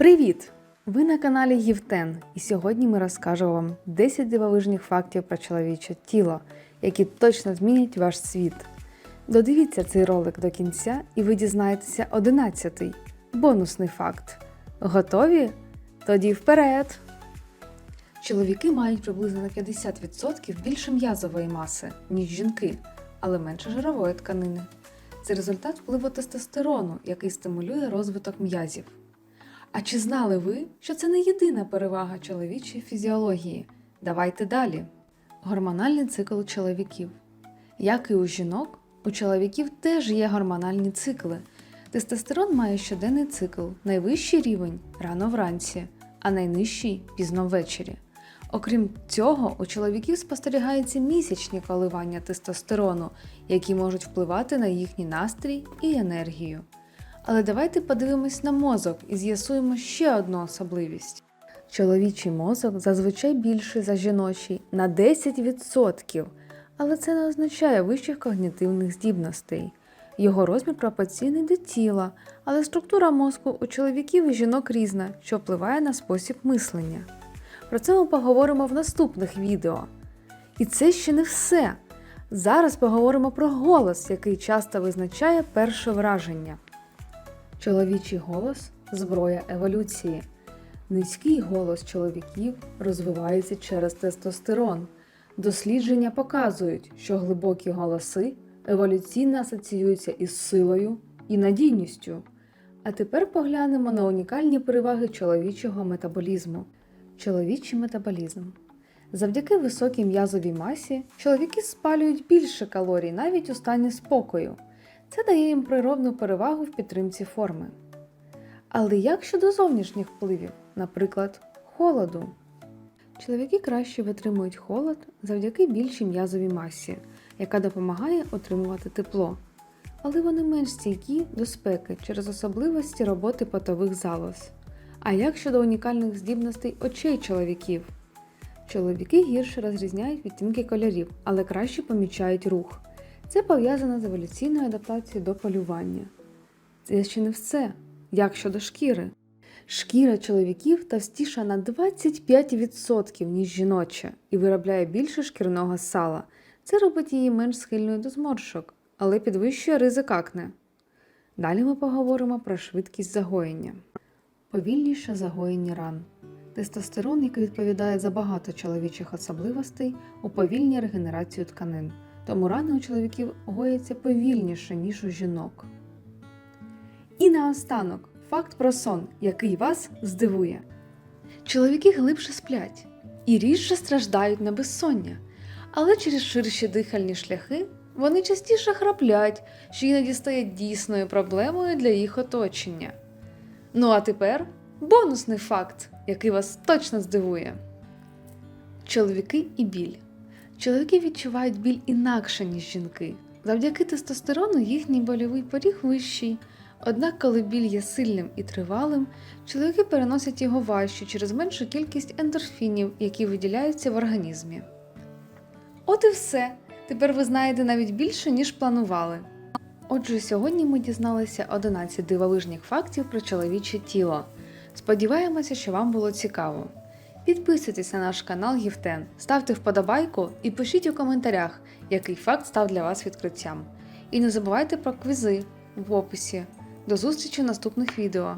Привіт! Ви на каналі Євтен, і сьогодні ми розкажемо вам 10 дивовижних фактів про чоловіче тіло, які точно змінять ваш світ. Додивіться цей ролик до кінця, і ви дізнаєтеся 11-й бонусний факт. Готові? Тоді вперед! Чоловіки мають приблизно на 50% більше м'язової маси, ніж жінки, але менше жирової тканини. Це результат впливу тестостерону, який стимулює розвиток м'язів. А чи знали ви, що це не єдина перевага чоловічої фізіології? Давайте далі. Гормональний цикл чоловіків. Як і у жінок, у чоловіків теж є гормональні цикли. Тестостерон має щоденний цикл, найвищий рівень рано вранці, а найнижчий пізно ввечері. Окрім цього, у чоловіків спостерігаються місячні коливання тестостерону, які можуть впливати на їхній настрій і енергію. Але давайте подивимось на мозок і з'ясуємо ще одну особливість. Чоловічий мозок зазвичай більший за жіночий на 10%, але це не означає вищих когнітивних здібностей. Його розмір пропорційний до тіла, але структура мозку у чоловіків і жінок різна, що впливає на спосіб мислення. Про це ми поговоримо в наступних відео. І це ще не все. Зараз поговоримо про голос, який часто визначає перше враження. Чоловічий голос зброя еволюції. Низький голос чоловіків розвивається через тестостерон. Дослідження показують, що глибокі голоси еволюційно асоціюються із силою і надійністю. А тепер поглянемо на унікальні переваги чоловічого метаболізму. Чоловічий метаболізм. Завдяки високій м'язовій масі чоловіки спалюють більше калорій навіть у стані спокою. Це дає їм природну перевагу в підтримці форми. Але як щодо зовнішніх впливів, наприклад, холоду? Чоловіки краще витримують холод завдяки більшій м'язовій масі, яка допомагає отримувати тепло. Але вони менш стійкі до спеки через особливості роботи потових залоз. А як щодо унікальних здібностей очей чоловіків? Чоловіки гірше розрізняють відтінки кольорів, але краще помічають рух. Це пов'язано з еволюційною адаптацією до полювання. Це ще не все. Як щодо шкіри? Шкіра чоловіків товстіша на 25%, ніж жіноча, і виробляє більше шкірного сала. Це робить її менш схильною до зморшок, але підвищує ризик акне. Далі ми поговоримо про швидкість загоєння. Повільніше загоєння ран. Тестостерон, який відповідає за багато чоловічих особливостей, уповільнює регенерацію тканин тому рани у чоловіків гояться повільніше, ніж у жінок. І наостанок факт про сон, який вас здивує. Чоловіки глибше сплять і рідше страждають на безсоння, але через ширші дихальні шляхи вони частіше храплять, що іноді стає дійсною проблемою для їх оточення. Ну а тепер бонусний факт, який вас точно здивує. Чоловіки і біль. Чоловіки відчувають біль інакше, ніж жінки. Завдяки тестостерону їхній больовий поріг вищий. Однак, коли біль є сильним і тривалим, чоловіки переносять його важче через меншу кількість ендорфінів, які виділяються в організмі. От і все. Тепер ви знаєте навіть більше, ніж планували. Отже, сьогодні ми дізналися 11 дивовижних фактів про чоловіче тіло. Сподіваємося, що вам було цікаво. Підписуйтесь на наш канал Євтен, ставте вподобайку і пишіть у коментарях, який факт став для вас відкриттям. І не забувайте про квізи в описі. До зустрічі в наступних відео!